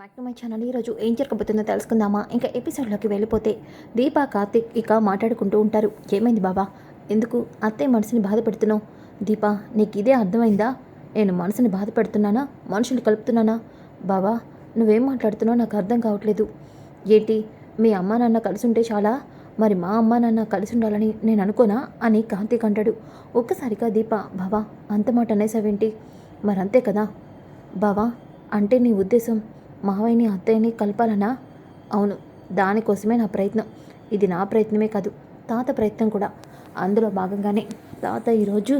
Back to my channel ఈరోజు ఏం జరగబోతుందో తెలుసుకుందామా? ఇంకా ఎపిసోడ్లోకి వెళ్ళిపోతే దీపా కార్తిక్ ఇక మాట్లాడుకుంటూ ఉంటారు. ఏమైంది బాబా? ఎందుకు అత్తయ్య మనసుని బాధ పెడుతున్నావు? దీపా నీకు ఇదే అర్థమైందా? నేను మనసుని బాధ పెడుతున్నానా? మనుషులు కలుపుతున్నానా? బాబా నువ్వేం మాట్లాడుతున్నావు నాకు అర్థం కావట్లేదు. ఏంటి మీ అమ్మా నాన్న కలిసి ఉంటే చాలా? మరి మా అమ్మా నాన్న కలిసి ఉండాలని నేను అనుకోనా? అని కార్తీక్ అంటాడు. ఒక్కసారిగా దీప బావా అంత మాట అనేసావేంటి? మరంతే కదా? బావా అంటే నీ ఉద్దేశం మావయ్యని అత్తయ్యని కలపాలనా అవును దానికోసమే నా ప్రయత్నం. ఇది నా ప్రయత్నమే కాదు తాత ప్రయత్నం కూడా. అందులో భాగంగానే తాత ఈరోజు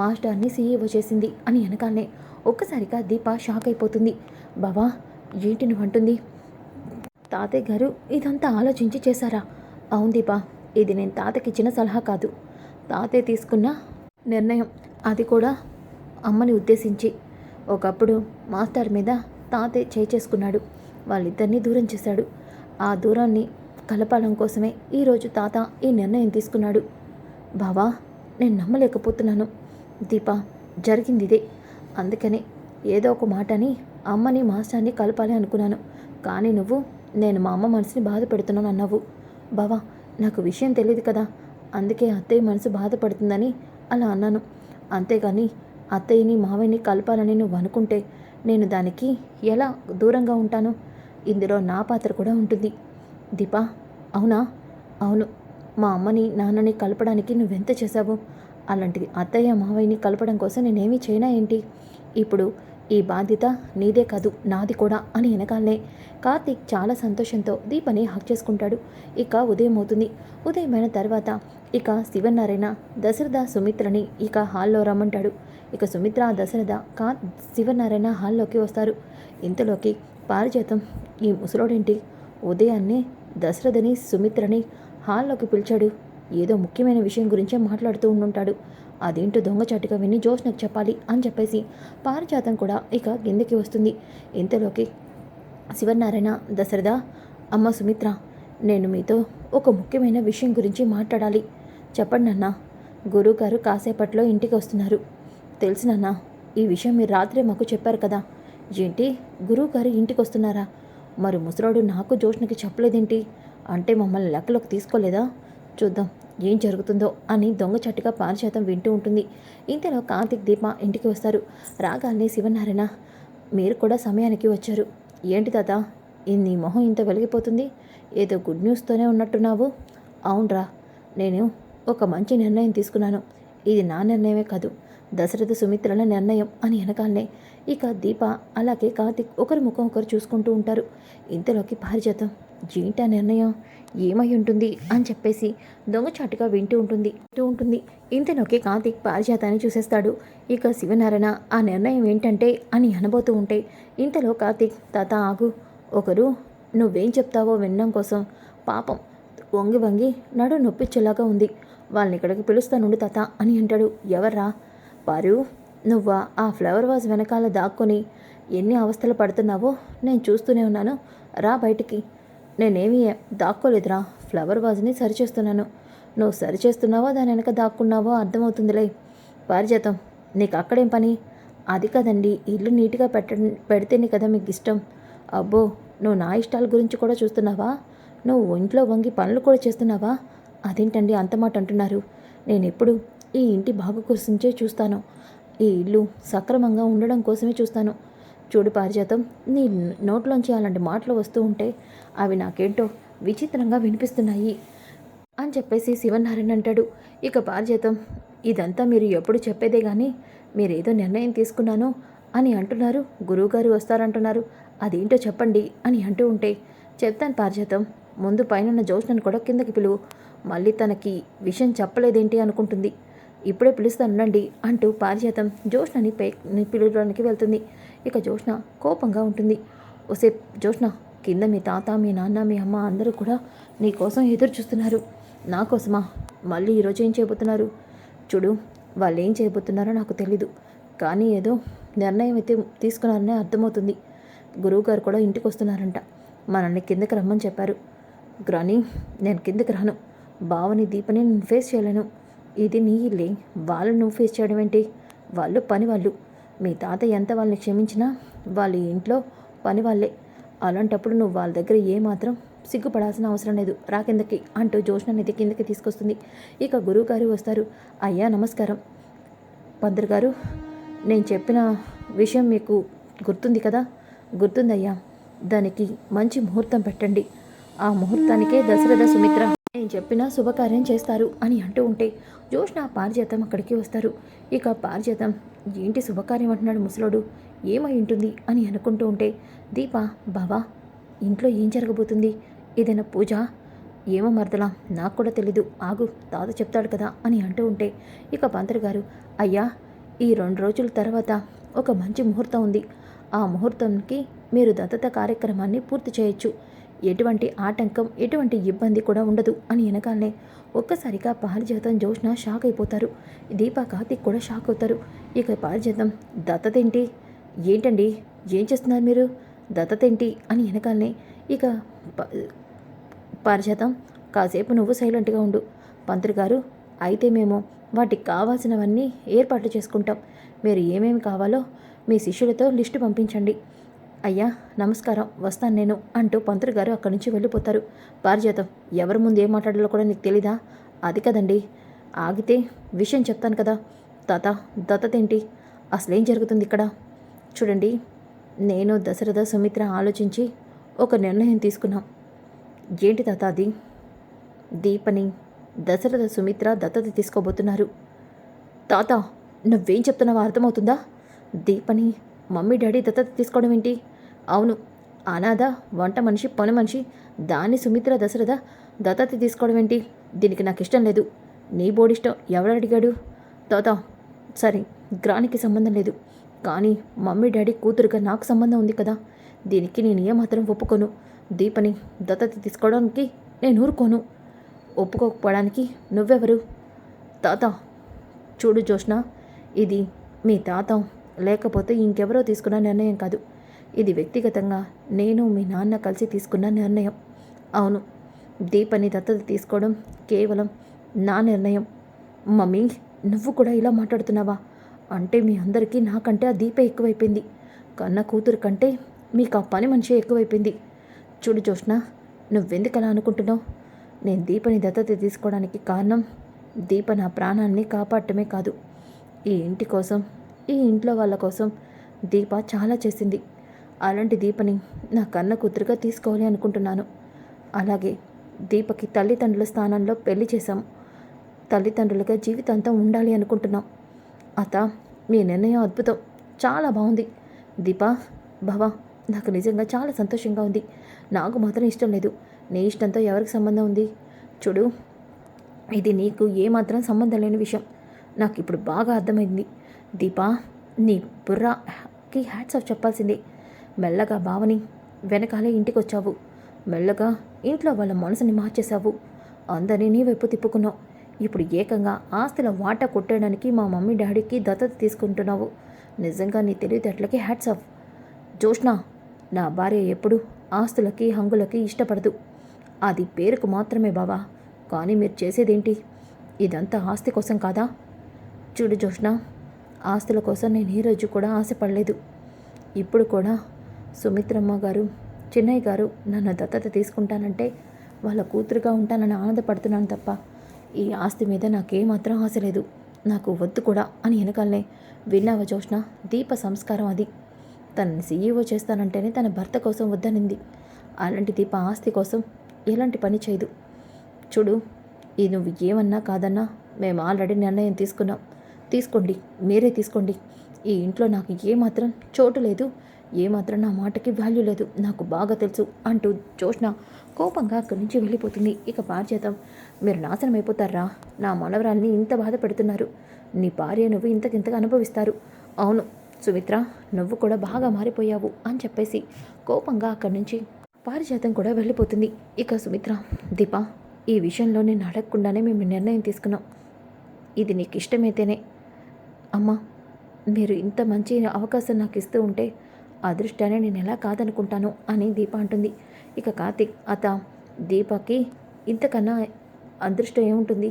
మాస్టర్ని సీఈఓ చేసింది అని వెనకాలనే ఒక్కసారిగా దీప షాక్ అయిపోతుంది. బావా ఏంటి నువ్వంటుంది? తాతయ్య గారు ఇదంతా ఆలోచించి చేశారా? అవును దీపా ఇది నేను తాతకి ఇచ్చిన సలహా కాదు. తాతయ్య తీసుకున్న నిర్ణయం. అది కూడా అమ్మని ఉద్దేశించి. ఒకప్పుడు మాస్టర్ మీద తాతయ్య చేయి చేసుకున్నాడు వాళ్ళిద్దరినీ దూరం చేశాడు. ఆ దూరాన్ని కలపడం కోసమే ఈరోజు తాత ఈ నిర్ణయం తీసుకున్నాడు. బావా నేను నమ్మలేకపోతున్నాను. దీప జరిగింది ఇదే అందుకనే ఏదో ఒక మాటని అమ్మని మాస్టర్ని కలపాలి అనుకున్నాను. కానీ నువ్వు నేను మా అమ్మ మనసుని బాధపడుతున్నాను అన్నావు. బావా నాకు విషయం తెలియదు కదా. అందుకే అత్తయ్య మనసు బాధపడుతుందని అలా అన్నాను. అంతేగాని అత్తయ్యని మావయ్యని కలపాలని నువ్వు అనుకుంటే నేను దానికి ఎలా దూరంగా ఉంటాను? ఇందులో నా పాత్ర కూడా ఉంటుంది. దీపా అవునా? అవును. మా అమ్మని నాన్నని కలపడానికి నువ్వెంత చేశావు? అలాంటిది అత్తయ్య మావయ్యని కలపడం కోసం నేనేమీ చేయనా ఏంటి? ఇప్పుడు ఈ బాధ్యత నీదే కాదు నాది కూడా అని వెనకాలనే. కార్తీక్ చాలా సంతోషంతో దీపని హక్ చేసుకుంటాడు. ఇక ఉదయం అవుతుంది. ఉదయమైన తర్వాత ఇక శివనారాయణ దశరథ సుమిత్రని ఇక హాల్లో రమ్మంటాడు. ఇక సుమిత్ర దశరథ కా శివనారాయణ హాల్లోకి వస్తారు. ఇంతలోకి పారిజాతం ఈ ముసలోడేంటి ఉదయాన్నే దశరథని సుమిత్రని హాల్లోకి పిలిచాడు. ఏదో ముఖ్యమైన విషయం గురించే మాట్లాడుతూ ఉండుంటాడు. అదేంటో దొంగచాటుగా విని జోష్నకు చెప్పాలి అని చెప్పేసి పారిజాతం కూడా ఇక కిందకి వస్తుంది. ఇంతలోకి శివనారాయణ దశరథ అమ్మ సుమిత్ర నేను మీతో ఒక ముఖ్యమైన విషయం గురించి మాట్లాడాలి. చెప్పండి అన్న గురువుగారు కాసేపట్లో ఇంటికి వస్తున్నారు. తెలుసు నాన్న ఈ విషయం మీరు రాత్రే మాకు చెప్పారు కదా. ఏంటి గురువు గారు ఇంటికి వస్తున్నారా మరి ముసరాడు నాకు జోష్నకి చెప్పలేదేంటి? అంటే మమ్మల్ని లెక్కలోకి తీసుకోలేదా? చూద్దాం ఏం జరుగుతుందో అని దొంగచాటుగా పారిశాతం వింటూ ఉంటుంది. ఇంతలో కార్తిక్ దీప ఇంటికి వస్తారు. రాగానే శివనారాయణ మీరు కూడా సమయానికి వచ్చారు. ఏంటి తాత నీ మొహం ఇంత వెలిగిపోతుంది? ఏదో గుడ్ న్యూస్తోనే ఉన్నట్టున్నావు? అవునరా నేను ఒక మంచి నిర్ణయం తీసుకున్నాను. ఇది నా నిర్ణయమే కాదు. దశరథ సుమిత్రల నిర్ణయం అని వెనకాలనే ఇక దీప అలాగే కార్తిక్ ఒకరి ముఖం ఒకరు చూసుకుంటూ ఉంటారు. ఇంతలోకి పారిజాతం ఏంటా నిర్ణయం ఏమై ఉంటుంది? అని చెప్పేసి దొంగచాటుగా వింటూ ఉంటుంది వింటూ ఉంటుంది. ఇంతలోకి కార్తిక్ పారిజాతాన్ని చూసేస్తాడు. ఇక శివనారాయణ ఆ నిర్ణయం ఏంటంటే? అని అనబోతూ ఉంటే ఇంతలో కార్తిక్ తాత ఆగు. ఒకరు నువ్వేం చెప్తావో వినడం కోసం పాపం. వంగి వంగి నడు నొప్పిచ్చేలాగా ఉంది. వాళ్ళని ఇక్కడికి పిలుస్తానుండి తాత అని అంటాడు. ఎవర్రా? పారు నువ్వా? ఆ ఫ్లవర్ వాజ్ వెనకాల దాక్కొని ఎన్ని అవస్థలు పడుతున్నావో నేను చూస్తూనే ఉన్నాను. రా బయటికి. నేనేమీ దాక్కోలేదురా. ఫ్లవర్ వాజ్ని సరిచేస్తున్నాను. నువ్వు సరిచేస్తున్నావో? దాని వెనక దాక్కున్నావో అర్థమవుతుందిలే. పారిజాతం. నీకు అక్కడేం పని? అది కదండి. ఇల్లు నీట్గా పెట్ట పెడితేనే కదా మీకు ఇష్టం అబ్బో! నువ్వు నా ఇష్టాల గురించి కూడా చూస్తున్నావా? నువ్వు ఇంట్లో వంగి పనులు కూడా చేస్తున్నావా? అదేంటండి అంత మాట అంటున్నారు. నేను ఎప్పుడు ఈ ఇంటి బాగు కోసంచే చూస్తాను. ఈ ఇల్లు సక్రమంగా ఉండడం కోసమే చూస్తాను. చూడు పారిజాతం నీ నోట్లోంచి అలాంటి మాటలు వస్తూ ఉంటే అవి నాకేంటో విచిత్రంగా వినిపిస్తున్నాయి అని చెప్పేసి శివనారాయణ అంటాడు. ఇక పారిజాతం ఇదంతా మీరు ఎప్పుడు చెప్పేదే కానీ మీరేదో నిర్ణయం తీసుకున్నాను అని అంటున్నారు. గురువుగారు వస్తారంటున్నారు. అదేంటో చెప్పండి అని అంటూ ఉంటే చెప్తాను పారిజాతం ముందు పైన జోష్నను కూడా కిందకి పిలువు. మళ్ళీ తనకి విషయం చెప్పలేదేంటి అనుకుంటుంది. ఇప్పుడే పిలుస్తానునండి అంటూ పారిజాతం జోష్నని పే పిలవడానికి వెళ్తుంది. ఇక జోష్న కోపంగా ఉంటుంది. ఒసే జోష్న కింద మీ తాత మీ నాన్న మీ అమ్మ అందరూ కూడా నీ కోసం ఎదురు చూస్తున్నారు. నా కోసమా? మళ్ళీ ఈరోజు ఏం చేయబోతున్నారు? చూడు వాళ్ళు ఏం చేయబోతున్నారో నాకు తెలీదు. కానీ ఏదో నిర్ణయం అయితే తీసుకున్నారనే అర్థమవుతుంది. గురువుగారు కూడా ఇంటికి వస్తున్నారంట మనల్ని కిందకి రమ్మని చెప్పారు. గ్రాని నేను కిందకి రాను. బావని దీపని నేను ఫేస్ చేయలేను. ఇది నీ ఇల్లే. వాళ్ళు నువ్వు ఫేస్ చేయడం ఏంటి? వాళ్ళు పని వాళ్ళు. మీ తాత ఎంత వాళ్ళని క్షమించినా వాళ్ళ ఇంట్లో పని వాళ్ళే. అలాంటప్పుడు నువ్వు వాళ్ళ దగ్గర ఏమాత్రం సిగ్గుపడాల్సిన అవసరం లేదు. రా కిందకి అంటూ జోష్ననైతే కిందకి తీసుకొస్తుంది. ఇక గురువుగారు వస్తారు. అయ్యా నమస్కారం. పందరు గారు నేను చెప్పిన విషయం మీకు గుర్తుంది కదా? గుర్తుందయ్యా. దానికి మంచి ముహూర్తం పెట్టండి. ఆ ముహూర్తానికే దశరథ సుమిత్ర నేను చెప్పిన శుభకార్యం చేస్తారు అని అంటూ ఉంటే జోష్న పారిజాతం అక్కడికి వస్తారు. ఇక పారిజాతం ఏంటి శుభకార్యం? అంటున్నాడు ముసలోడు. ఏమై ఉంటుంది? అని అనుకుంటూ ఉంటే దీప బావా ఇంట్లో ఏం జరగబోతుంది? ఏదైనా పూజ? ఏమో మరదలా నాకు కూడా తెలీదు. ఆగు తాత చెప్తాడు కదా అని అంటూ ఉంటే ఇక పంతులు గారు అయ్యా ఈ రెండు రోజుల తర్వాత ఒక మంచి ముహూర్తం ఉంది. ఆ ముహూర్తంకి మీరు దత్తత కార్యక్రమాన్ని పూర్తి చేయొచ్చు. ఎటువంటి ఆటంకం ఎటువంటి ఇబ్బంది కూడా ఉండదు అని వెనకాలనే ఒక్కసారిగా పారిజాతం జోష్న షాక్ అయిపోతారు. దీప కార్తిక్ కూడా షాక్ అవుతారు. ఇక పారిజాతం దత్తతేంటి ఏంటండి? ఏం చేస్తున్నారు మీరు? దత్తతేంటి అని వెనకాలనే. ఇక పారిజాతం కాసేపు నువ్వు సైలెంట్గా ఉండు. పంతులు గారు అయితే మేము వాటికి కావాల్సినవన్నీ ఏర్పాట్లు చేసుకుంటాం. మీరు ఏమేమి కావాలో మీ శిష్యులతో లిస్టు పంపించండి. అయ్యా నమస్కారం. వస్తాను నేను అంటూ పంతులు గారు అక్కడి నుంచి వెళ్ళిపోతారు. పారిజాతం ఎవరి ముందు ఏం మాట్లాడాలో కూడా నీకు తెలీదా? అది కదండి. ఆగితే విషయం చెప్తాను కదా. తాత దత్తతేంటి? అసలేం జరుగుతుంది ఇక్కడ? చూడండి నేను దశరథ సుమిత్ర ఆలోచించి ఒక నిర్ణయం తీసుకున్నాం. ఏంటి తాత అది? దీపని దశరథ సుమిత్ర దత్తత తీసుకోబోతున్నారు. తాత నువ్వేం చెప్తున్నావో అర్థమవుతుందా? దీపని మమ్మీ డాడీ దత్తత తీసుకోవడం ఏంటి? అవును. అనాథ వంట మనిషి పని మనిషి దాన్ని సుమిత్ర దశరథ దత్తత తీసుకోవడం ఏంటి? దీనికి నాకు ఇష్టం లేదు. నీ బోడిష్టం ఎవరు అడిగాడు? తాత సరే గ్రానికి సంబంధం లేదు. కానీ మమ్మీ డాడీ కూతురుగా నాకు సంబంధం ఉంది కదా. దీనికి నేను ఏమాత్రం ఒప్పుకోను. దీపని దత్తత తీసుకోవడానికి నేను ఊరుకోను. ఒప్పుకోకపోవడానికి నువ్వెవరు? తాత చూడు జోష్ణ ఇది మీ తాత లేకపోతే ఇంకెవరో తీసుకున్న నిర్ణయం కాదు. ఇది వ్యక్తిగతంగా నేను మీ నాన్న కలిసి తీసుకున్న నిర్ణయం. అవును దీపని దత్తత తీసుకోవడం కేవలం నా నిర్ణయం. మమ్మీ నువ్వు కూడా ఇలా మాట్లాడుతున్నావా? అంటే మీ అందరికీ నాకంటే ఆ దీపే ఎక్కువైపోయింది. కన్న కూతురు కంటే మీకు ఆ పని మనిషి ఎక్కువైపోయింది. చూడు జోష్ణ నువ్వెందుకు అలా అనుకుంటున్నావు? నేను దీపని దత్తత తీసుకోవడానికి కారణం దీప నా ప్రాణాన్ని కాపాడటమే కాదు. ఈ ఇంటి కోసం ఈ ఇంట్లో వాళ్ళ కోసం దీప చాలా చేసింది. అలాంటి దీపని నా కన్న కూతురుగా తీసుకోవాలి అనుకుంటున్నాను. అలాగే దీపకి తల్లిదండ్రుల స్థానంలో పెళ్ళి చేశాం. తల్లిదండ్రులుగా జీవితాంతం ఉండాలి అనుకుంటున్నాం. అత మీ నిర్ణయం అద్భుతం. చాలా బాగుంది. దీపా భవ నాకు నిజంగా చాలా సంతోషంగా ఉంది. నాకు మాత్రం ఇష్టం లేదు. నీ ఇష్టంతో ఎవరికి సంబంధం ఉంది? చూడు ఇది నీకు ఏమాత్రం సంబంధం లేని విషయం. నాకు ఇప్పుడు బాగా అర్థమైంది. దీపా నీ బుర్రాకి హ్యాట్స్ ఆఫ్ చెప్పాల్సిందే. మెల్లగా బావని వెనకాలే ఇంటికి వచ్చావు మెల్లగా ఇంట్లో వాళ్ళ మనసుని మార్చేశావు. అందరినీ నీ వైపు తిప్పుకున్నావు. ఇప్పుడు ఏకంగా ఆస్తుల వాటా కొట్టడానికి మా మమ్మీ డాడీకి దత్తత తీసుకుంటున్నావు. నిజంగా నీ తెలివితేటలకి హ్యాట్స్ ఆఫ్. జోష్నా నా భార్య ఎప్పుడు ఆస్తులకి హంగులకి ఇష్టపడదు. అది పేరుకు మాత్రమే బావా. కానీ మీరు చేసేదేంటి? ఇదంతా ఆస్తి కోసం కాదా? చూడు జోష్న ఆస్తుల కోసం నేను ఈ రోజు కూడా ఆశపడలేదు. ఇప్పుడు కూడా సుమిత్రమ్మ గారు చిన్నయ్య గారు నన్ను దత్తత తీసుకుంటానంటే వాళ్ళ కూతురుగా ఉంటానని ఆనందపడుతున్నాను తప్ప ఈ ఆస్తి మీద నాకేమాత్రం ఆశ లేదు. నాకు వద్దు కూడా అని వెనకాలనే విన్నావ జోష్ణ దీప సంస్కారం అది. తనని సీఈఓ చేస్తానంటేనే తన భర్త కోసం వద్దనింది. అలాంటి దీప ఆస్తి కోసం ఎలాంటి పని చేయదు. చూడు ఇది నువ్వు ఏమన్నా కాదన్నా మేము ఆల్రెడీ నిర్ణయం తీసుకున్నాం. తీసుకోండి మీరే తీసుకోండి. ఈ ఇంట్లో నాకు ఏమాత్రం చోటు లేదు. ఏమాత్రం నా మాటకి వాల్యూ లేదు. నాకు బాగా తెలుసు అంటూ జోష్న కోపంగా అక్కడి నుంచి వెళ్ళిపోతుంది. ఇక పారిచేతం మీరు నాశనం అయిపోతారా? నా మనవరాల్ని ఇంత బాధ పెడుతున్నారు. నీ భార్య నువ్వు ఇంతకింతగా అనుభవిస్తారు. అవును సుమిత్ర నువ్వు కూడా బాగా మారిపోయావు అని చెప్పేసి కోపంగా అక్కడి నుంచి పారిజాతం కూడా వెళ్ళిపోతుంది. ఇక సుమిత్ర దీప ఈ విషయంలో నేను అడగకుండానే మేము నిర్ణయం తీసుకున్నాం. ఇది నీకు ఇష్టమైతేనే. అమ్మా మీరు ఇంత మంచి అవకాశం నాకు ఇస్తూ ఉంటే అదృష్టాన్ని నేను ఎలా కాదనుకుంటాను అని దీప అంటుంది. ఇక కార్తిక్ అత దీపకి ఇంతకన్నా అదృష్టం ఏముంటుంది?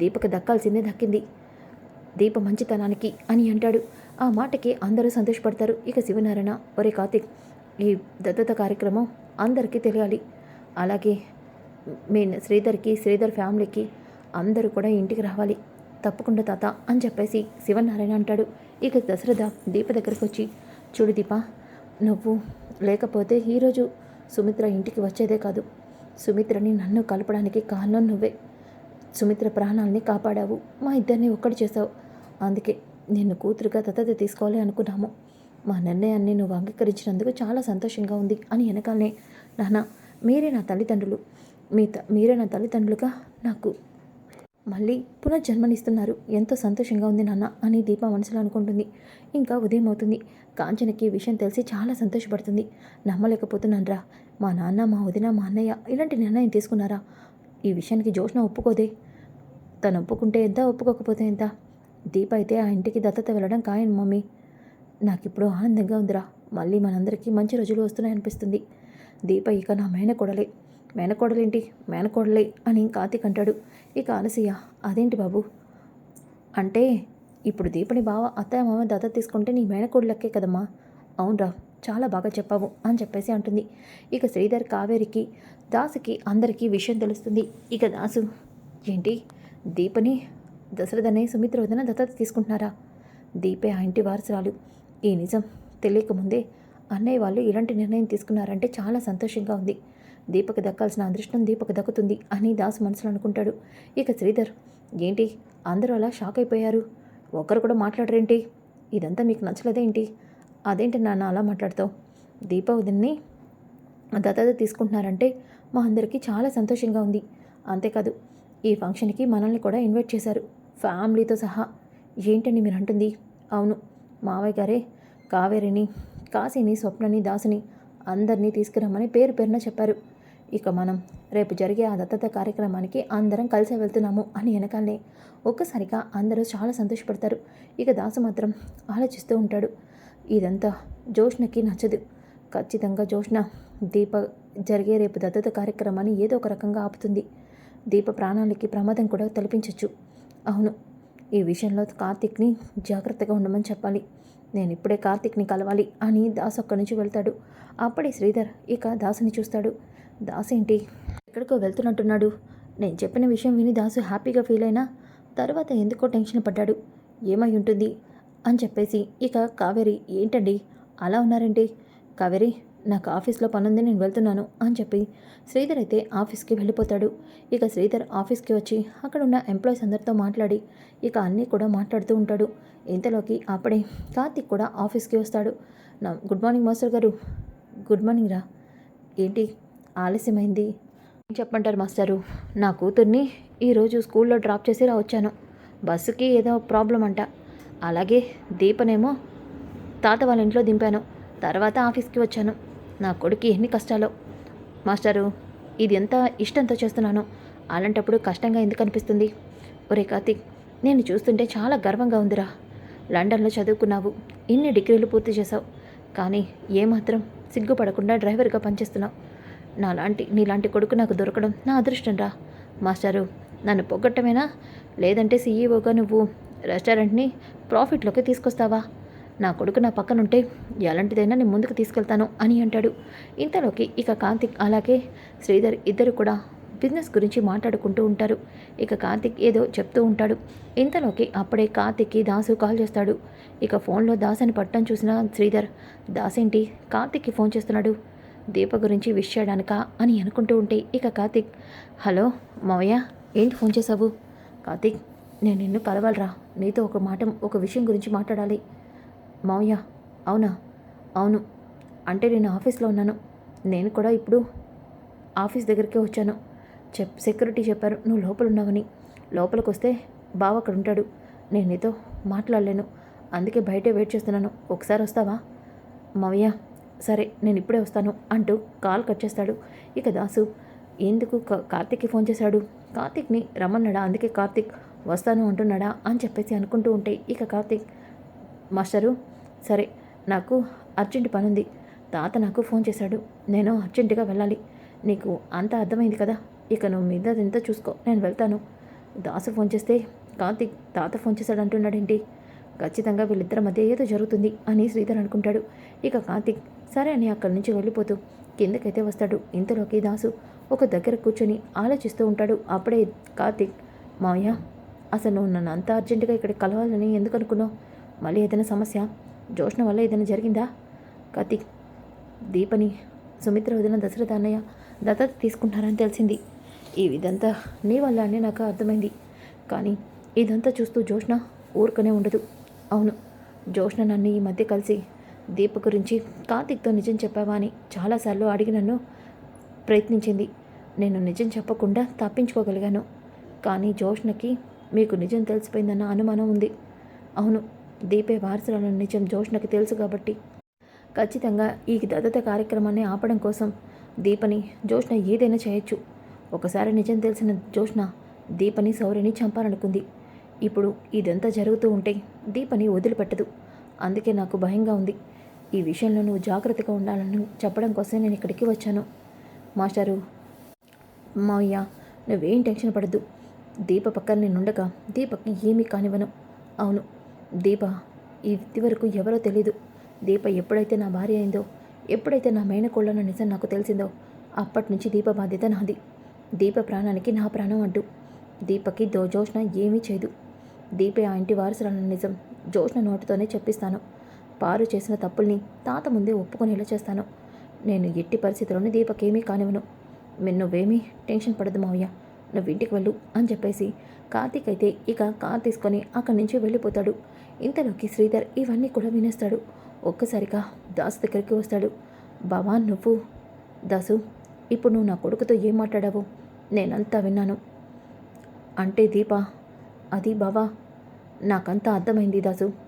దీపకి దక్కాల్సిందే దక్కింది. దీప మంచితనానికి అని అంటాడు. ఆ మాటకి అందరూ సంతోషపడతారు. ఇక శివనారాయణ ఒరే కార్తిక్ ఈ దత్తత కార్యక్రమం అందరికీ తెలియాలి. అలాగే మీ శ్రీధర్కి శ్రీధర్ ఫ్యామిలీకి అందరూ కూడా ఇంటికి రావాలి. తప్పకుండా తాత అని చెప్పేసి శివనారాయణ అంటాడు. ఇక దశరథ దీప దగ్గరికి వచ్చి చూడు దీప నువ్వు లేకపోతే ఈరోజు సుమిత్ర ఇంటికి వచ్చేదే కాదు. సుమిత్రని నన్ను కలపడానికి కారణం నువ్వే. సుమిత్ర ప్రాణాలని కాపాడావు. మా ఇద్దరిని ఒక్కటి చేసావు అందుకే నిన్ను కూతురుగా దత్తత తీసుకోవాలి అనుకున్నాము. మా నిర్ణయాన్ని నువ్వు అంగీకరించినందుకు చాలా సంతోషంగా ఉంది అని వెనకాలనే నాన్న మీరే నా తల్లిదండ్రులు. మీ త మీరే నా తల్లిదండ్రులుగా నాకు మళ్ళీ పునర్జన్మనిస్తున్నారు. ఎంతో సంతోషంగా ఉంది నాన్న అని దీప మనసులో అనుకుంటుంది. ఇంకా ఉదయం అవుతుంది కాంచనకి విషయం తెలిసి చాలా సంతోషపడుతుంది. నమ్మలేకపోతున్నానరా. మా నాన్న మా వదిన మా అన్నయ్య ఇలాంటి నిర్ణయం తీసుకున్నారా? ఈ విషయానికి జోష్న ఒప్పుకోదే. తను ఒప్పుకుంటే ఎంత ఒప్పుకోకపోతే ఎంత? దీప అయితే ఆ ఇంటికి దత్తత వెళ్ళడం ఖాయం మమ్మీ. నాకు ఇప్పుడు ఆనందంగా ఉందిరా. మళ్ళీ మనందరికీ మంచి రోజులు వస్తున్నాయనిపిస్తుంది. దీప ఇక నా మేనకోడలే. మేనకోడలేంటి? మేనకోడలే అని కార్తీక్ అంటాడు. ఇక అనసయ్య అదేంటి బాబు? అంటే ఇప్పుడు దీపని బావ అత్తయ్య మామ దత్తత తీసుకుంటే నీ మేనకోడలకే కదమ్మా. అవునరా చాలా బాగా చెప్పావు అని చెప్పేసి అంటుంది. ఇక శ్రీధర్ కావేరికి దాసుకి అందరికీ విషయం తెలుస్తుంది. ఇక దాసు ఏంటి? దీపని దశరథనే సుమిత్ర వదిన దత్తత తీసుకుంటున్నారా? దీపే ఆ ఇంటి వారసురాలు. ఈ నిజం తెలియకముందే అన్నయ్య వాళ్ళు ఇలాంటి నిర్ణయం తీసుకున్నారంటే చాలా సంతోషంగా ఉంది. దీపకు దక్కాల్సిన అదృష్టం దీపకు దక్కుతుంది అని దాసు మనసులో అనుకుంటాడు. ఇక శ్రీధర్ ఏంటి? అందరూ అలా షాక్ అయిపోయారు. ఒక్కరు కూడా మాట్లాడరేంటి? ఇదంతా మీకు నచ్చలేదేంటి అదేంటి నాన్న అలా మాట్లాడతావు? దీప వదిన్ని దత్తత తీసుకుంటున్నారంటే మా అందరికీ చాలా సంతోషంగా ఉంది. అంతేకాదు ఈ ఫంక్షన్కి మనల్ని కూడా ఇన్వైట్ చేశారు. ఫ్యామిలీతో సహా. ఏంటని మీరు అంటుంది? అవును మావయ్య గారే కావేరిని కాశీని స్వప్నని దాసుని అందరినీ తీసుకురమ్మని పేరు పేరున చెప్పారు. ఇక మనం రేపు జరిగే ఆ దత్తత కార్యక్రమానికి అందరం కలిసి వెళ్తున్నాము అని వెనకాలే. ఒక్కసారిగా అందరూ చాలా సంతోషపడతారు. ఇక దాసు మాత్రం ఆలోచిస్తూ ఉంటాడు. ఇదంతా జోష్నకి నచ్చదు. ఖచ్చితంగా జోష్న దీప జరిగే రేపు దత్తత కార్యక్రమాన్ని ఏదో ఒక రకంగా ఆపుతుంది. దీప ప్రాణాలకి ప్రమాదం కూడా తలపించవచ్చు అవును ఈ విషయంలో కార్తిక్ని జాగ్రత్తగా ఉండమని చెప్పాలి. నేను ఇప్పుడే కార్తిక్ని కలవాలి అని దాసు అక్కడి నుంచి వెళ్తాడు. అప్పుడే శ్రీధర్ ఇక దాసుని చూస్తాడు. దాసు ఏంటి? ఎక్కడికో వెళ్తున్నట్టున్నాడు. నేను చెప్పిన విషయం విని దాసు హ్యాపీగా ఫీల్ అయినా తర్వాత ఎందుకో టెన్షన్ పడ్డాడు. ఏమై ఉంటుంది? అని చెప్పేసి ఇక కావేరి ఏంటండి? అలా ఉన్నారండి కావేరి నాకు ఆఫీస్లో పనుంది నేను వెళ్తున్నాను అని చెప్పి శ్రీధర్ అయితే ఆఫీస్కి వెళ్ళిపోతాడు. ఇక శ్రీధర్ ఆఫీస్కి వచ్చి అక్కడ ఉన్న ఎంప్లాయీస్ అందరితో మాట్లాడి ఇక అన్నీ కూడా మాట్లాడుతూ ఉంటాడు. ఇంతలోకి అప్పుడే కార్తిక్ కూడా ఆఫీస్కి వస్తాడు. నా గుడ్ మార్నింగ్ మాస్టర్ గారు. గుడ్ మార్నింగ్ రా. ఏంటి? ఆలస్యమైంది. ఏం చెప్పంటారు మాస్టారు? నా కూతుర్ని ఈరోజు స్కూల్లో డ్రాప్ చేసి రా వచ్చాను బస్సుకి ఏదో ప్రాబ్లం అంట. అలాగే దీపనేమో తాత వాళ్ళ ఇంట్లో దింపాను. తర్వాత ఆఫీస్కి వచ్చాను. నా కొడుకు ఎన్ని కష్టాలో. మాస్టారు ఇది ఎంత ఇష్టంతో చేస్తున్నాను. అలాంటప్పుడు కష్టంగా ఎందుకు అనిపిస్తుంది? ఒరే కార్తిక్ నేను చూస్తుంటే చాలా గర్వంగా ఉందిరా. లండన్లో చదువుకున్నావు. ఇన్ని డిగ్రీలు పూర్తి చేశావు. కానీ ఏమాత్రం సిగ్గుపడకుండా డ్రైవర్గా పనిచేస్తున్నావు. నాలాంటి నీలాంటి కొడుకు నాకు దొరకడం నా అదృష్టం రా. మాస్టారు నన్ను పొగట్టమేనా? లేదంటే సీఈఓగా నువ్వు రెస్టారెంట్ని ప్రాఫిట్లోకి తీసుకొస్తావా? నా కొడుకు నా పక్కనుంటే ఎలాంటిదైనా నేను ముందుకు తీసుకెళ్తాను అని అంటాడు. ఇంతలోకి ఇక కార్తిక్ అలాగే శ్రీధర్ ఇద్దరు కూడా బిజినెస్ గురించి మాట్లాడుకుంటూ ఉంటారు. ఇక కార్తిక్ ఏదో చెప్తూ ఉంటాడు. ఇంతలోకి అప్పుడే కార్తిక్కి దాసు కాల్ చేస్తాడు. ఇక ఫోన్లో దాస్ అని చూసిన శ్రీధర్ దాసేంటి? కార్తిక్కి ఫోన్ చేస్తున్నాడు. దీప గురించి విష్ చేయడానిక అని అనుకుంటూ ఉంటే ఇక కార్తిక్ హలో మావయ్య ఏంటి ఫోన్ చేసావు కార్తిక్ నేను నిన్ను కలవాలరా. నీతో ఒక మాట ఒక విషయం గురించి మాట్లాడాలి. మావయ్య అవునా? అవును. అంటే నేను ఆఫీస్లో ఉన్నాను. నేను కూడా ఇప్పుడు ఆఫీస్ దగ్గరికే వచ్చాను. చెప్ సెక్యూరిటీ చెప్పారు. నువ్వు లోపల ఉన్నావని లోపలికి వస్తే బావ అక్కడ ఉంటాడు. నేను నీతో మాట్లాడలేను. అందుకే బయటే వెయిట్ చేస్తున్నాను. ఒకసారి వస్తావా? మావయ్య సరే నేను ఇప్పుడే వస్తాను అంటూ కాల్ కట్ చేస్తాడు. ఇక దాసు ఎందుకు కార్తిక్కి ఫోన్ చేశాడు? కార్తిక్ని రమ్మన్నాడా? అందుకే కార్తిక్ వస్తాను అంటున్నాడా? అని చెప్పేసి అనుకుంటూ ఉంటే ఇక కార్తిక్ మాస్టరు సరే నాకు అర్జెంట్ పనుంది. తాత నాకు ఫోన్ చేశాడు. నేను అర్జెంటుగా వెళ్ళాలి. నీకు అంత అర్థమైంది కదా? ఇక నువ్వు మీద ఎంత చూసుకో. నేను వెళ్తాను. దాసు ఫోన్ చేస్తే కార్తిక్ తాత ఫోన్ చేశాడు అంటున్నాడేంటి? ఖచ్చితంగా వీళ్ళిద్దరి మధ్య ఏదో జరుగుతుంది అని శ్రీధర్ అనుకుంటాడు. ఇక కార్తిక్ సరే అని అక్కడి నుంచి వెళ్ళిపోతూ కిందకైతే వస్తాడు. ఇంతలోకి దాసు ఒక దగ్గర కూర్చొని ఆలోచిస్తూ ఉంటాడు. అప్పుడే కార్తిక్ మావయ్య అసలు నన్ను అంత అర్జెంటుగా ఇక్కడికి కలవాలని ఎందుకు అనుకున్నావు? మళ్ళీ ఏదైనా సమస్య? జోష్ణ వల్ల ఏదైనా జరిగిందా? కార్తిక్ దీపని సుమిత్ర వదిన దశరథ అన్నయ్య దత్తత తీసుకుంటారని తెలిసింది. ఈ ఇదంతా నీ వల్ల అని నాకు అర్థమైంది. కానీ ఇదంతా చూస్తూ జోష్ణ ఊరుకనే ఉండదు. అవును జోష్ణ నన్ను ఈ మధ్య కలిసి దీప గురించి కార్తిక్తో నిజం చెప్పావా అని చాలాసార్లు అడిగి నన్ను ప్రయత్నించింది. నేను నిజం చెప్పకుండా తప్పించుకోగలిగాను. కానీ జోష్నకి మీకు నిజం తెలిసిపోయిందన్న అనుమానం ఉంది. అవును దీపే వారసులను నిజం జోష్నకి తెలుసు కాబట్టి. ఖచ్చితంగా ఈ దత్తత కార్యక్రమాన్ని ఆపడం కోసం దీపని జోష్న ఏదైనా చేయొచ్చు. ఒకసారి నిజం తెలిసిన జోష్న దీపని సౌర్యని చంపాలనుకుంది. ఇప్పుడు ఇదంతా జరుగుతూ ఉంటే దీపని వదిలిపెట్టదు. అందుకే నాకు భయంగా ఉంది. ఈ విషయంలో నువ్వు జాగ్రత్తగా ఉండాలని చెప్పడం కోసం నేను ఇక్కడికి వచ్చాను. మాస్టారు మావయ్య నువ్వేం టెన్షన్ పడద్దు. దీప పక్కన నేనుండగా దీపకి ఏమీ కానివ్వను. అవును దీప ఇది వరకు ఎవరో తెలీదు. దీప ఎప్పుడైతే నా భార్య అయిందో ఎప్పుడైతే నా మేనకోళ్ళన్న నిజం నాకు తెలిసిందో అప్పటి నుంచి దీప బాధ్యత నాది. దీప ప్రాణానికి నా ప్రాణం అంటూ దీపకి దో జోష్న ఏమీ చేయదు. దీపే ఆ ఇంటి వారసులన్న నిజం జోష్న నోటితోనే చెప్పిస్తాను. పారు చేసిన తప్పుల్ని తాత ముందే ఒప్పుకునేలా చేస్తాను. నేను ఎట్టి పరిస్థితుల్లోనే దీపకేమీ కానివ్వను. నువ్వేమీ టెన్షన్ పడదు మావయ్య. నువ్వు ఇంటికి వెళ్ళు అని చెప్పేసి కార్తీక్ అయితే ఇక కార్ తీసుకొని అక్కడి నుంచి వెళ్ళిపోతాడు. ఇంతలోకి శ్రీధర్ ఇవన్నీ కూడా వినేస్తాడు. ఒక్కసారిగా దాసు దగ్గరికి వస్తాడు. బావా నువ్వు దాసు ఇప్పుడు నువ్వు నా కొడుకుతో ఏం మాట్లాడావు? నేనంతా విన్నాను. అంటే దీప అది బావా నాకంతా అర్థమైంది దాసు.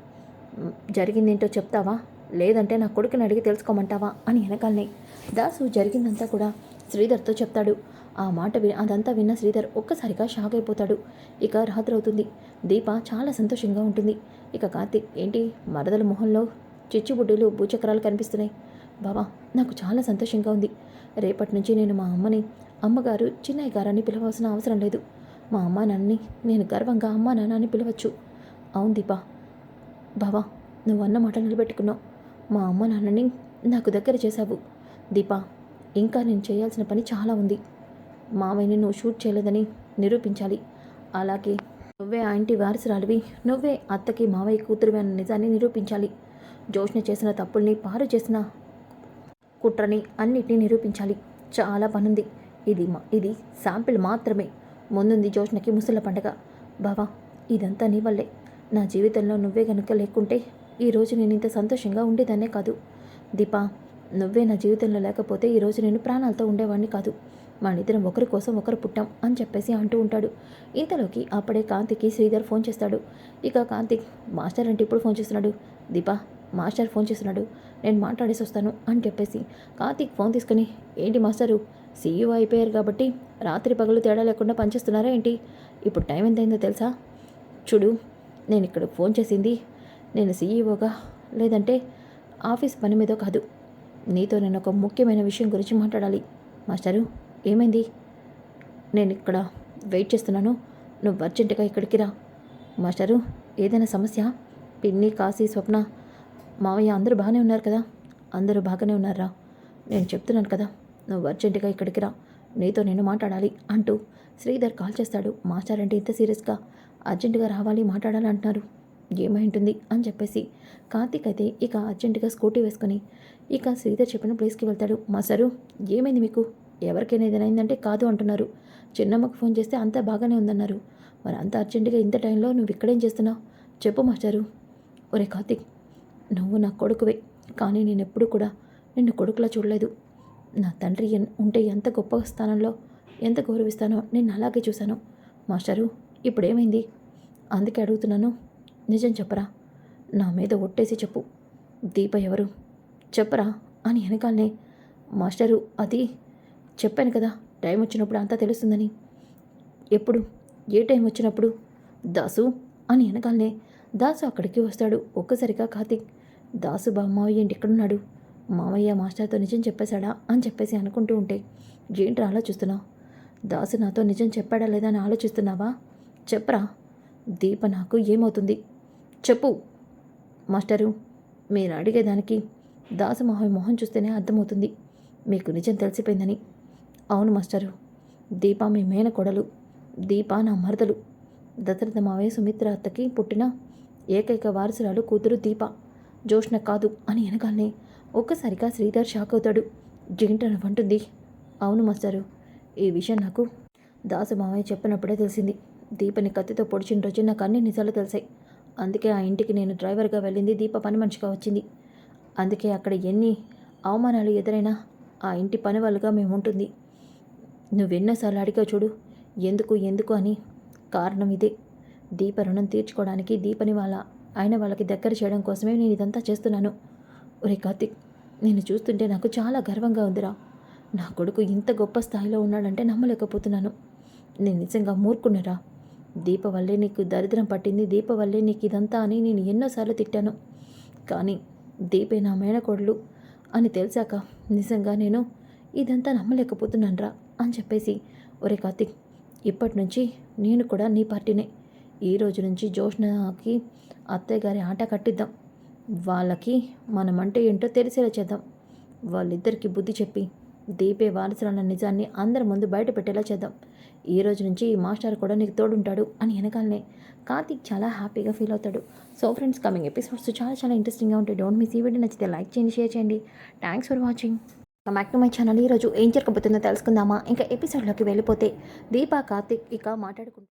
జరిగిందేంటో చెప్తావా? లేదంటే నా కొడుకుని అడిగి తెలుసుకోమంటావా? అని వెనకాలనే. దాసు జరిగిందంతా కూడా శ్రీధర్తో చెప్తాడు. ఆ మాట వి అదంతా విన్న శ్రీధర్ ఒక్కసారిగా షాక్ అయిపోతాడు. ఇక రాత్రి అవుతుంది దీప చాలా సంతోషంగా ఉంటుంది. ఇక కార్తీక్ ఏంటి? మరదల మొహంలో చిచ్చుబుడ్డులు భూచక్రాలు కనిపిస్తున్నాయి. బావా నాకు చాలా సంతోషంగా ఉంది. రేపటి నుంచి నేను మా అమ్మని అమ్మగారు చిన్నయ్య గారని పిలవాల్సిన అవసరం లేదు. మా అమ్మా నాన్నని నేను గర్వంగా అమ్మా నాన్న అని పిలవచ్చు. అవును దీపా బావా నువ్వు అన్న మాట నిలబెట్టుకున్నావు. మా అమ్మ నాన్నని నాకు దగ్గర చేశావు. దీపా ఇంకా నేను చేయాల్సిన పని చాలా ఉంది. మావయ్యని నువ్వు షూట్ చేయలేదని నిరూపించాలి. అలాగే నువ్వే ఆ ఇంటి వారసురాలివి. నువ్వే అత్తకి మావయ్య కూతురువి అన్న నిజాన్ని నిరూపించాలి. జోష్ణ చేసిన తప్పుల్ని పారు చేసిన కుట్రని అన్నిటినీ నిరూపించాలి. చాలా పనుంది. ఇది మా ఇది శాంపిల్ మాత్రమే. ముందుంది జోష్ణకి ముసల పండగ. బావా ఇదంతా నీ వల్లే. నా జీవితంలో నువ్వే గనుక లేకుంటే ఈరోజు నేను ఇంత సంతోషంగా ఉండేదాన్నే కాదు. దీపా నువ్వే నా జీవితంలో లేకపోతే ఈరోజు నేను ప్రాణాలతో ఉండేవాడిని కాదు. మనిద్దరం ఒకరి కోసం ఒకరు పుట్టాం అని చెప్పేసి అంటూ ఉంటాడు. ఇంతలోకి అప్పుడే కాంతికి శ్రీధర్ ఫోన్ చేస్తాడు. ఇక కాంతిక్ మాస్టర్ అంటే ఇప్పుడు ఫోన్ చేస్తున్నాడు. దీపా మాస్టర్ ఫోన్ చేస్తున్నాడు. నేను మాట్లాడేసి వస్తాను. అని చెప్పేసి కార్తీక్ ఫోన్ తీసుకుని ఏంటి మాస్టరు సీఈఓ అయిపోయారు కాబట్టి రాత్రి పగలు తేడా లేకుండా పనిచేస్తున్నారా ఏంటి? ఇప్పుడు టైం ఎంతైందో తెలుసా? చూడు నేను ఇక్కడ ఫోన్ చేసింది నేను సీఈఓగా లేదంటే ఆఫీస్ పని మీదో కాదు. నీతో నేను ఒక ముఖ్యమైన విషయం గురించి మాట్లాడాలి. మాస్టరు ఏమైంది? నేను ఇక్కడ వెయిట్ చేస్తున్నాను. నువ్వు అర్జెంటుగా ఇక్కడికి రా. మాస్టరు ఏదైనా సమస్య? పిన్ని కాశీ స్వప్న మావయ్య అందరూ బాగానే ఉన్నారు కదా? అందరూ బాగానే ఉన్నారా? నేను చెప్తున్నాను కదా నువ్వు అర్జెంటుగా ఇక్కడికి రా. నీతో నేను మాట్లాడాలి అంటూ శ్రీధర్ కాల్ చేస్తాడు. మాస్టర్ అంటే ఇంత సీరియస్గా అర్జెంటుగా రావాలి మాట్లాడాలి అంటున్నారు. ఏమై ఉంటుంది అని చెప్పేసి కార్తీక్ అయితే ఇక అర్జెంటుగా స్కూటీ వేసుకొని ఇక శ్రీధర్ చెప్పిన ప్లేస్కి వెళ్తాడు. మా సరు ఏమైంది మీకు? ఎవరికైనా ఏదైనా అయిందంటే కాదు అంటున్నారు. చిన్నమ్మకు ఫోన్ చేస్తే అంతా బాగానే ఉందన్నారు. మరి అంత అర్జెంటుగా ఇంత టైంలో నువ్వు ఇక్కడేం చేస్తున్నావు? చెప్పు మాస్టారు ఒరే కార్తీక్ నువ్వు నా కొడుకువే. కానీ నేను ఎప్పుడు కూడా నిన్ను కొడుకులా చూడలేదు. నా తండ్రి ఉంటే ఎంత గొప్ప స్థానంలో ఎంత గౌరవిస్తానో నేను అలాగే చూశాను. మాస్టారు ఇప్పుడేమైంది? అందుకే అడుగుతున్నాను. నిజం చెప్పరా? నా మీద ఒట్టేసి చెప్పు. దీప ఎవరు? చెప్పరా? అని వెనకాలనే. మాస్టరు అది చెప్పాను కదా టైం వచ్చినప్పుడు అంతా తెలుస్తుందని. ఎప్పుడు? ఏ టైం వచ్చినప్పుడు? దాసు? అని వెనకాలనే. దాసు అక్కడికి వస్తాడు ఒక్కసారిగా కార్తీక్. దాసు బామ్మావయ్య ఏంటి ఎక్కడున్నాడు మామయ్య మాస్టర్తో నిజం చెప్పేశాడా అని చెప్పేసి అనుకుంటూ ఉంటే ఏంటి ఆలోచిస్తున్నావు? దాసు నాతో నిజం చెప్పాడా లేదా అని ఆలోచిస్తున్నావా? చెప్పరా? దీప నాకు ఏమవుతుంది? చెప్పు. మాస్టరు మీరు అడిగేదానికి దాసమోహన్ మొహం చూస్తేనే అర్థమవుతుంది. మీకు నిజం తెలిసిపోయిందని. అవును మాస్టరు. దీప మీ మేనకొడలు. దీప నా మరదలు. దశరథ మావయ్య సుమిత్ర అత్తకి పుట్టిన ఏకైక వారసురాలు కూతురు దీప. జోష్న కాదు అని వెనకాలనే ఒక్కసారిగా శ్రీధర్ షాక్ అవుతాడు. జేంటన వంటుంది. అవును మాస్టారు. ఈ విషయం నాకు దాసు మావయ్య చెప్పినప్పుడే తెలిసింది. దీపని కత్తితో పొడిచిన రోజు నాకు అన్ని నిజాలు తెలిసాయి. అందుకే ఆ ఇంటికి నేను డ్రైవర్గా వెళ్ళింది. దీప పని మనిషిగా వచ్చింది. అందుకే అక్కడ ఎన్ని అవమానాలు ఎదురైనా ఆ ఇంటి పని వాళ్ళుగా మేము ఉంటుంది. నువ్వెన్నోసార్లు అడిగా చూడు. ఎందుకు ఎందుకు అని కారణం ఇదే. దీప రుణం తీర్చుకోవడానికి దీపని వాళ్ళ ఆయన వాళ్ళకి దగ్గర చేయడం కోసమే నేను ఇదంతా చేస్తున్నాను. ఒరే కార్తిక్ నేను చూస్తుంటే నాకు చాలా గర్వంగా ఉందిరా. నా కొడుకు ఇంత గొప్ప స్థాయిలో ఉన్నాడంటే నమ్మలేకపోతున్నాను. నేను నిజంగా మూర్ఖున్నరా దీపవల్లే నీకు దరిద్రం పట్టింది దీపవల్లే నీకు ఇదంతా అని నేను ఎన్నోసార్లు తిట్టాను. కానీ దీపే నా మేనకోడలు అని తెలిసాక నిజంగా నేను ఇదంతా నమ్మలేకపోతున్నానురా అని చెప్పేసి ఒరే కార్తిక్ ఇప్పటి నుంచి నేను కూడా నీ పార్టీనే. ఈ రోజు నుంచి జోష్నకి అత్తయ్య గారి ఆట కట్టిద్దాం. వాళ్ళకి మనమంటే ఏంటో తెలిసేలా చేద్దాం. వాళ్ళిద్దరికీ బుద్ధి చెప్పి దీపే వారసులన్న నిజాన్ని అందరి ముందు బయట పెట్టేలా చేద్దాం. ఈ రోజు నుంచి ఈ మాస్టర్ కూడా నీకు తోడుంటాడు అని వెనకాలనే కార్తిక్ చాలా హ్యాపీగా ఫీల్ అవుతాడు. సో ఫ్రెండ్స్ కమింగ్ ఎపిసోడ్స్ చాలా చాలా ఇంట్రెస్టింగ్గా ఉంటాయి. డోంట్ మిస్ ఈ వీడియో నచ్చితే లైక్ చేయండి షేర్ చేయండి. Thanks for watching back to my channel ఈరోజు ఏం జరగబోతుందో తెలుసుకుందామా? ఇంకా ఎపిసోడ్లోకి వెళ్ళిపోతే దీపా కార్తిక్ ఇక మాట్లాడుకుంటారు